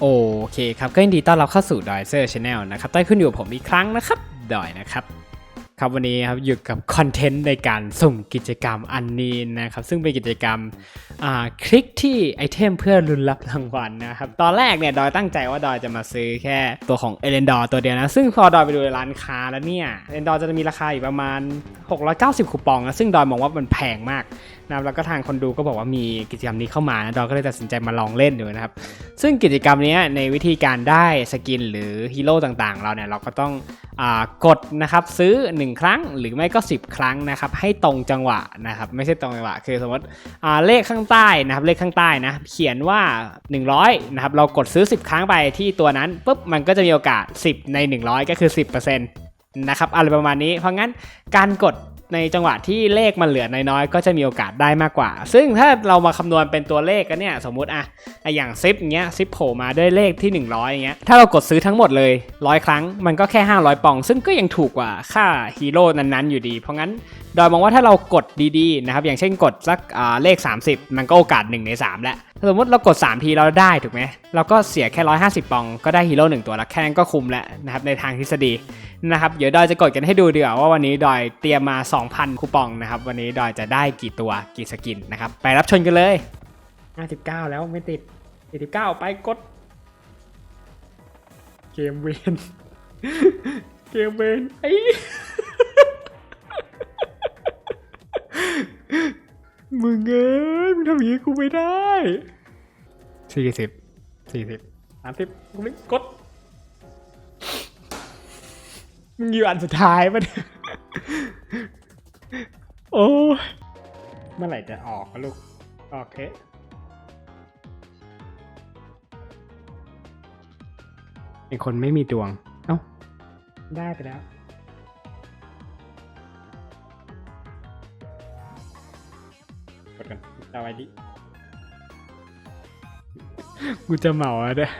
โอเคครับก็ยินดีต้อนรับเข้าสู่ดอยเซอร์ชาแนลนะครับได้ขึ้นอยู่ผมอีกครั้งนะครับดอยนะครับ ครับวันนี้ครับอยู่กับคอนเทนต์ในการสุ่มกิจกรรมอันนี้นะครับ ซึ่งเป็นกิจกรรมคลิกที่ไอเทมเพื่อลุ้นรับรางวัลนะครับ ตอนแรกเนี่ยดอยตั้งใจว่าดอยจะมาซื้อแค่ตัวของเอเลนดอร์ตัวเดียวนะ ซึ่งพอดอยไปดูในร้านค้าแล้วเนี่ยเอเลนดอร์จะมีราคาอยู่ประมาณ 690 คูปองนะซึ่งดอยมองว่ามันแพงมากนะครับแล้วก็ทางคนดูก็บอกว่ามีกิจกรรมนี้เข้ามานะดอยก็เลยตัดสินใจมาลองเล่นดูนะครับ ซึ่งกิจกรรมนี้ในวิธีการได้สกินหรือฮีโร่ต่างๆ เราเนี่ยเราก็ต้อง กดนะครับซื้อ 1 ครั้งหรือไม่ก็ 10 ครั้งนะครับให้ตรงจังหวะนะครับไม่ใช่ตรงจังหวะคือสมมติเลขข้างใต้นะครับเลขข้างใต้นะเขียนว่า 100นะครับเรากดซื้อ 10 ครั้งไปที่ตัวนั้นปุ๊บมันก็จะมีโอกาส 10 ใน 100 ก็คือ 10%นะครับอะไรประมาณนี้เพราะงั้นการกด ในจังหวะที่เลขมันเหลือน้อยๆก็จะมีโอกาสได้มากกว่า ซึ่งถ้าเรามาคำนวณเป็นตัวเลขกันเนี่ยสมมุติอะอย่างซิปเงี้ยซิปโผล่มาด้วยเลขที่ 100อย่างเงี้ยถ้าเรากดซื้อทั้งหมดเลยร้อยครั้งมันก็แค่ 500 ปอง ซึ่งก็ยังถูกกว่าค่าฮีโร่นั้นๆ อยู่ดี เพราะงั้นดอยมองว่าถ้าเรากดดีๆนะครับอย่างเช่นกดสักเลข 30 มันก็โอกาส 1 ใน 3 แล้ว สมมติเรากด 3 ทีเราได้ถูกไหมเราก็เสียแค่ 150 ปองก็ได้ฮีโร่หนึ่งตัวละแค่นั้นก็คุ้มแล้วนะครับในทางทฤษฎีนะครับเดี๋ยวดอยจะกดกันให้ดูดีกว่าว่าวันนี้ดอยเตรียมมา 2,000 คูปองนะครับวันนี้ดอยจะได้กี่ตัวกี่สกินนะครับไปรับชมกันเลย 59 แล้วไม่ติด49ไปกด เกมเวนเกมเวนไอ้ มึงเอ้ยมึงทำอย่างนี้กูไม่ได้สี่สิบสี่สิบสามสิบกูไม่กดมึงอยู่อันสุดท้ายปะเนี่ยโอ้ยเมื่อไหร่จะออกอะลูกออกเถอะเป็นคนไม่มีดวง เอ้า ได้ไปแล้ว ดกันเอาไว้ดิกูจะเหมาอะเด้อ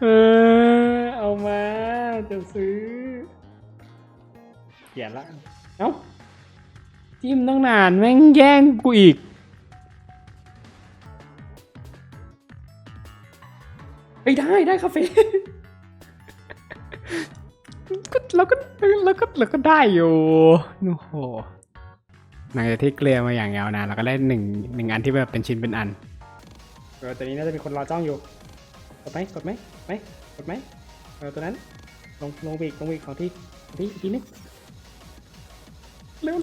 เออเอามา จะซื้อเขียนละเอ้า จิ้มตั้งนานแม่งแย่งกูอีก เฮ้ย ได้ ได้คาเฟ่ก็เราก็เราก็เราก็ได้อยู่โอ้โห หลังจากที่เกลียมาอย่างยาวนานเราก็ได้หนึ่งหนึ่งอันที่แบบเป็นชิ้นเป็นอันเออตัวนี้น่าจะมีคนรอจ้องอยู่กดไหมกดไหมไหมกดไหมเออตัวนั้นลงลงไปอีกลงไปอีกของที่ขอที่อีกทีนึงเร็ว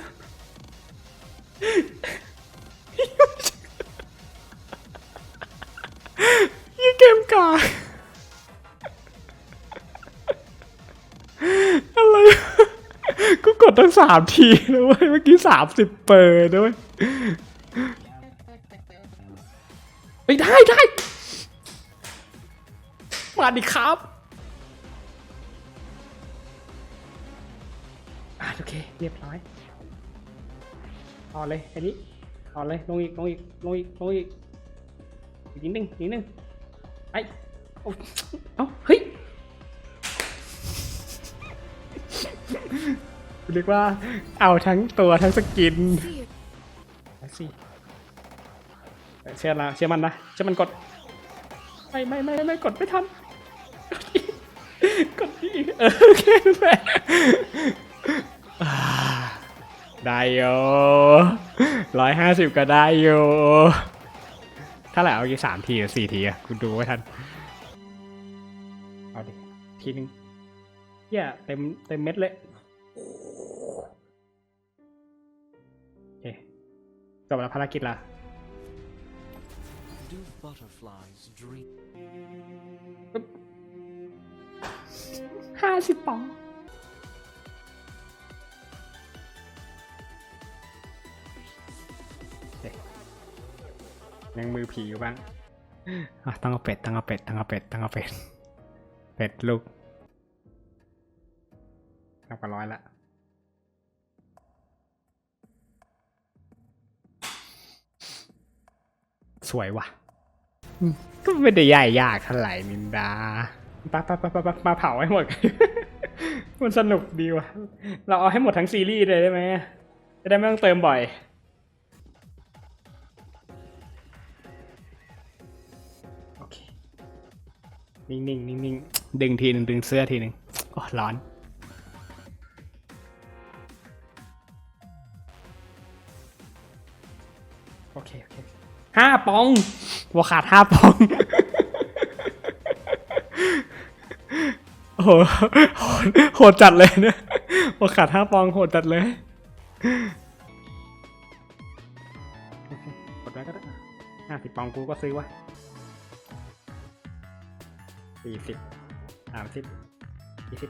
ตั้งสามทีแล้วเว้ยเมื่อกี้สามสิบเปิดด้วยไปได้ได้มาดิครับอะโอเค เรียบร้อยต่อเลยอันนี้ต่อเลยลงอีกลงอีกลงอีกลงอีกอีกนิดนึงอีนิดนึงไอ้เอ้าเฮ้ย เรียกว่าเอาทั้งตัวทั้งสกินไปสิเชื่อละเชื่อมันนะเชื่อมันกด ไม่ไม่ไม่ไม่กดไม่ทันกดอีกเออโอเคนั่นแหละอ่ได้โยร้อยห้าสิบก็ได้โยเท่าไหร่เอากี่สามทีหรือสี่ทีอะคุณดูไว้ทัน เอาดิ ทีนึงเหี้ย่เต็มเต็มเม็ดเลย โอเคจบแล้วภารกิจละ Do butterflies dream? ห้าสิบปอง เอ๊ะยังมือผีอยู่บ้างอะต้องเอาเป็ดต้องเอาเป็ดต้องเอาเป็ดต้องเอาเป็ด เป็ดลูก นับกว่าร้อยละสวยว่ะ ก็ไม่ได้ใหญ่ยากเท่าไหร่มินดาปะปะปะปะปะมาเผาให้หมด มันสนุกดีว่ะ เราเอาให้หมดทั้งซีรีส์เลยได้ไหม จะได้ไม่ต้องเติมบ่อย โอเค นิ่งๆนิ่งๆดึงทีหนึ่งดึงเสื้อทีหนึ่งโอ้ร้อน อเคโอเคห้าปองวัวขาดห้าปอง โอ้โหโหดจัดเลยเนี่ยวัวขาดห้าปองโหดจัดเลยกดไว้ก็ได้ห้าสิบปองกูก็ซื้อว้สี่สิบสามสิบยี่สิบ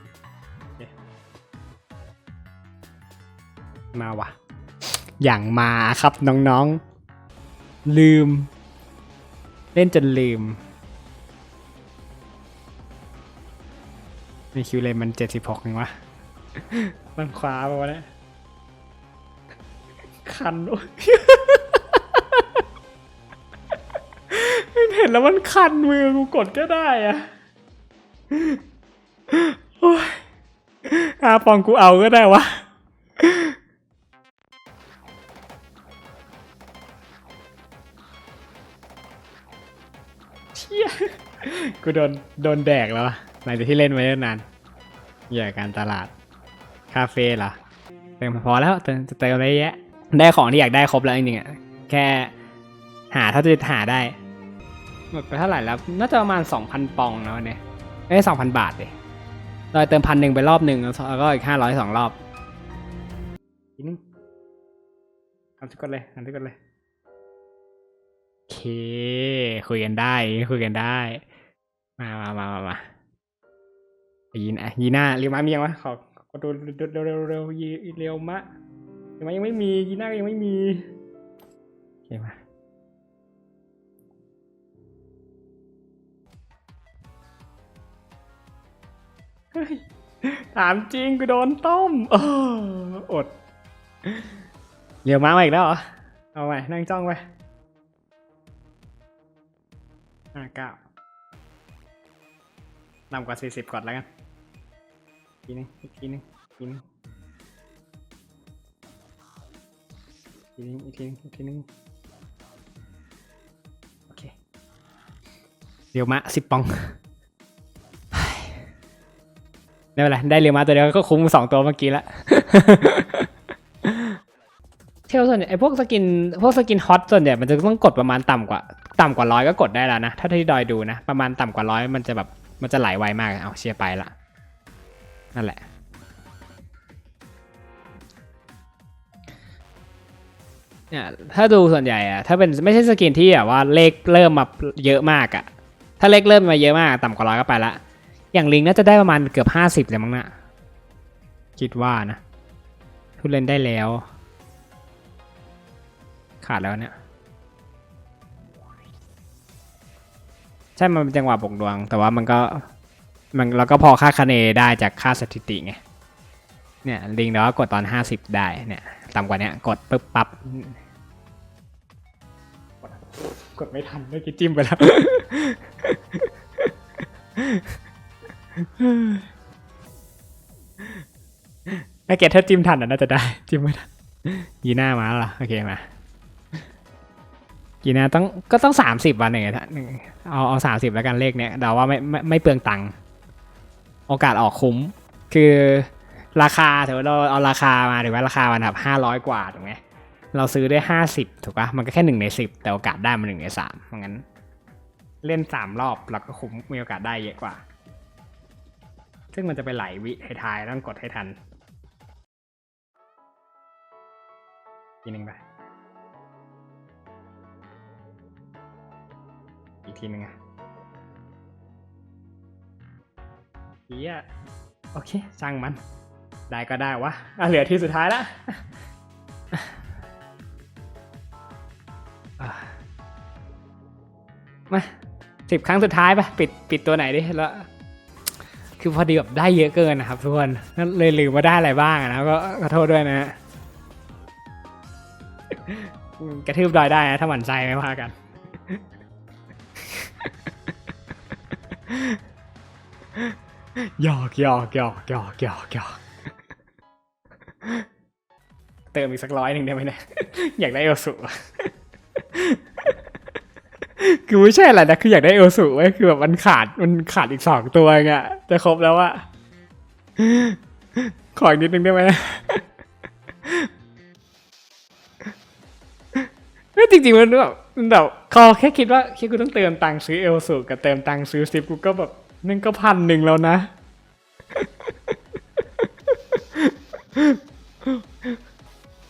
มาวะอย่างมาครับน้องๆ ลืม เล่นจนลืมในคิวเลนมันเจ็ดสิบหกเองวะ มันคว้าไปวะเนี่ยคันโอ้ยเห็นแล้วมันคันมือกูกดก็ได้อะโอ้ยอาปองกูเอาก็ได้วะ กูโดนโดนแดกแล้วอะหลังจากที่เล่นมาเยอะนานเหยื่อการตลาด คาเฟ่เหรอเติมพอแล้วเติมจะเติมอะไรเยอะได้ของที่อยากได้ครบแล้วจริงๆอะแค่หาเท่าที่หาได้หมดไปเท่าไหร่แล้ว น่าจะประมาณ 2,000 ปองแล้วเนี่ยเอ้ย2,000บาทเลยเราเติมพันหนึ่งไปรอบหนึ่งแล้วก็อีก500สองรอบอีกนึงทำทุกคนเลยทำทุกคนเลยโอเค คุยกันได้ คุยกันได้ มามามามามายีนอะยีน่าเรียวมะมียังวะขอขอดูเร็วเร็วเร็วยีเรียวมะเรียวมะยังไม่มียีน่าก็ยังไม่มีโอเคมาถามจริงกูโดนต้มอออดเรียวมะมาอีกแล้วเหรอ เอาไปนั่งจ้องไปห้าเก้า ต่ำกว่าสี่สิบก่อนแล้วกันกทีนึงอีกทีนึงกทีนึงกทีนึงอีกทีนึงอีกทีนึงโอเค เรียวมะสิบปองไม่เป็นไรได้เรียวมะตัวเดียวก็คุ้มสองตัวเมื่อกี้ละเทลส่วนใหญ่ไอพวกสกินพวกสกินฮอตส่วนใหญ่มันจะต้องกดประมาณต่ำกว่า ต่ำกว่าร้อยก็กดได้แล้วนะ ถ้าที่ดอยดูนะ ประมาณต่ำกว่าร้อยมันจะแบบ มันจะไหลไวมากเอาเชียร์ไปละนั่นแหละ เนี่ยถ้าดูส่วนใหญ่อะถ้าเป็นไม่ใช่สกินที่แบบว่าเลขเริ่มมาเยอะมากอะถ้าเลขเริ่มมาเยอะมากต่ำกว่าร้อยก็ไปละ อย่างลิงน่าจะได้ประมาณเกือบห้าสิบเลยมั้งนะคิดว่านะทุเล่นได้แล้ว ขาดแล้วเนี่ย ใช่มันเป็นจังหวะบกดวง แต่ว่ามันก็มันเราก็พอค่าคะเนได้จากค่าสถิติไงเนี่ยลิงเราก็กดตอนห้าสิบได้เนี่ยต่ำกว่าเนี้ยกดปึ๊บปั๊บกดกดไม่ทันเมื่อกี้จิ้มไปแล้ว ถ้าเกตถ้าจิ้มทันอะน่าจะได้ จิ้มไม่ทันยีหน้ามาแล้วล่ะ โอเคมา กี่นะต้องก็ต้องสามสิบวันหนึ่งหนึ่งเอาเอาสามสิบแล้วกันเลขเนี้ยเดาว่าไม่ไม่ไม่เปลืองตังค์โอกาสออกคุ้ม คือราคาถือว่าเราเอาราคามาถือว่าราคามันแบบห้าร้อยกว่าถูกไหมเราซื้อได้ห้าสิบถูกปะมันก็แค่หนึ่งในสิบแต่โอกาสได้มันหนึ่งในสามเพราะงั้น เล่นสามรอบเราก็คุ้มมีโอกาสได้เยอะกว่า ซึ่งมันจะไปไหลวิท้ายๆต้องกดให้ทันทีหนึ่งไป อีกทีหนึ่งอะเฮียโอเคช่างมัน ได้ก็ได้วะอะเหลือที่สุดท้ายละมาสิบครั้งสุดท้ายปะปิดปิดตัวไหนดิแล้วคือพอดีแบบได้เยอะเกินนะครับทุกคนก็เลยลืมว่าได้อะไรบ้างนะก็ขอโทษด้วยนะฮะกระทืบดอยได้นะถ้าหมั่นใจไม่ว่ากัน หยอกหยอกหยอกหยอกหยอกหยอกเติมอีกสักร้อยหนึ่งได้ไหมเนี่ยอยากได้เอลสุคือไม่ใช่อะไรนะคืออยากได้เอลสูไว้คือแบบมันขาดมันขาดอีกสองตัวเองจะครบแล้วอะขออีกนิดนึงได้ไหม จริงๆมันแบบมันแบบคอแค่คิดว่าคิดกูต้องเติมตังค์ซื้อเอลสูกับเติมตังค์ซื้อซิปกูก็แบบนั่นก็พันหนึ่งแล้วนะ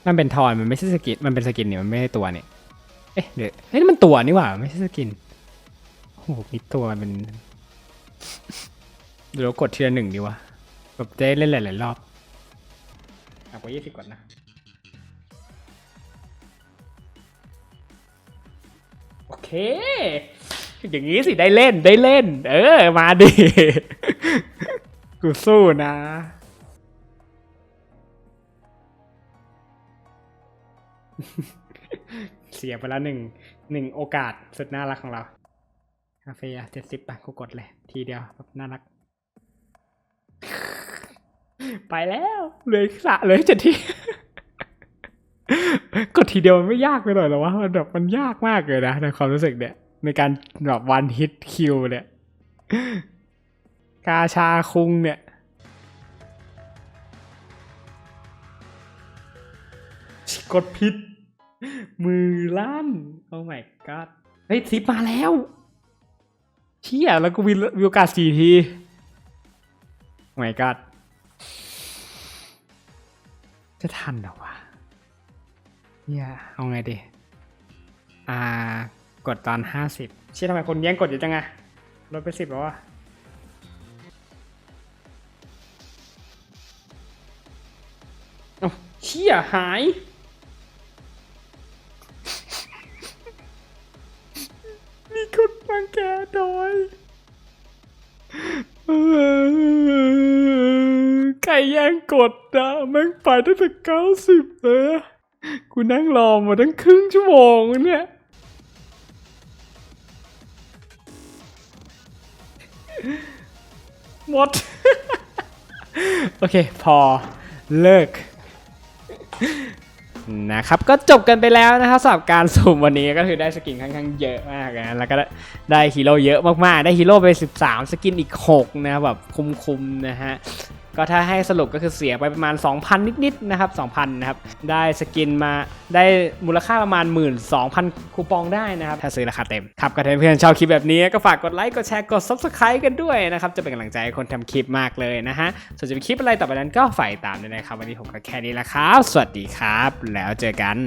มันเป็นทอนมันไม่ใช่สกิน มันเป็นสกินเนี่ยมันไม่ใช่ตัวเนี่ย เอ๊ะเดี๋ยวเฮ้ยนี่มันตัวนี่หว่า ไม่ใช่สกิน โอ้โหมีตัวมันเป็นเดี๋ยวกดทีละหนึ่งดีวะแบบจะได้เล่นหลายๆรอบอะกว่ายี่สิบก่อนนะ เค อย่างนี้สิได้เล่นได้เล่น เออ มาดิกูสู้นะเสียไปแล้วหนึ่งหนึ่งโอกาสสุดน่ารักของเราคาเฟ่เจ็ดสิบป่ะกูกดเลย ทีเดียวแบบน่ารัก ไปแล้ว เลยสะเลยเจ็ดที กดทีเดียวมันไม่ยากไปหน่อยเหรอวะมันแบบมันยากมากเลยนะในความรู้สึกเนี่ย ในการแบบวันฮิตคิวเนี่ย กาชาคุงเนี่ย กดผิด มือลั่น โอ้ my god เฮ้ยซิปมาแล้ว เชี่ยแล้วกูมีมีโอกาสสี่ที โอ้ my god จะทันเหรอวะ เนี่ยเอาไงดี อ่า กดตอนห้าสิบเชี่ยทำไมคนแย่งกดอยู่จังอะลดไปสิบแล้ววะเอ้าเชี่ยหาย มีคนรังแกโดยเออใครแย่งกดอะแม่งไปตั้งแต่เก้าสิบเลยอะ กูนั่งรอมาตั้งครึ่งชั่วโมงเนี่ยหมด โอเค พอเลิกนะครับก็จบกันไปแล้วนะครับสำหรับการสุ่มวันนี้ก็คือได้สกินค่อนข้างเยอะมากนะแล้วก็ได้ฮีโร่เยอะมากๆ ได้ฮีโร่ไป 13 สกินอีก 6 นะแบบคุ้มๆนะฮะ ก็ถ้าให้สรุปก็คือเสียไปประมาณ 2,000 นิดๆนะครับ2,000นะครับได้สกินมาได้มูลค่าประมาณ 12,000 คูปองได้นะครับถ้าซื้อราคาเต็มครับก็ถ้าเพื่อนๆชอบคลิปแบบนี้ก็ฝากกดไลค์กดแชร์กด subscribe กันด้วยนะครับจะเป็นกำลังใจให้คนทำคลิปมากเลยนะฮะส่วนจะเป็นคลิปอะไรต่อไปนั้นก็ฝ่ายตามด้วยนะครับวันนี้ผมก็แค่นี้ละครับ สวัสดีครับ แล้วเจอกัน